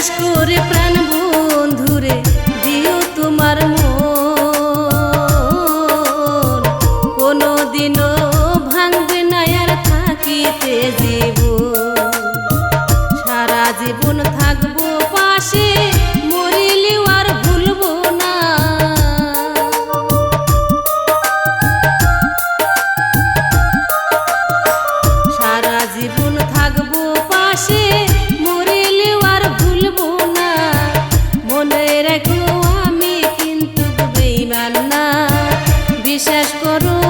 বিশ্বাস করে প্রাণ বন্ধুরে, দিও তোমার মন। কোনো দিনও ভাঙবে না আর থাকিতে জীবন। সারা জীবন থাকব পাশে, মরিলেও আর ভুলব না। সারা জীবন থাকব পাশে বিশ্বাস করো আমি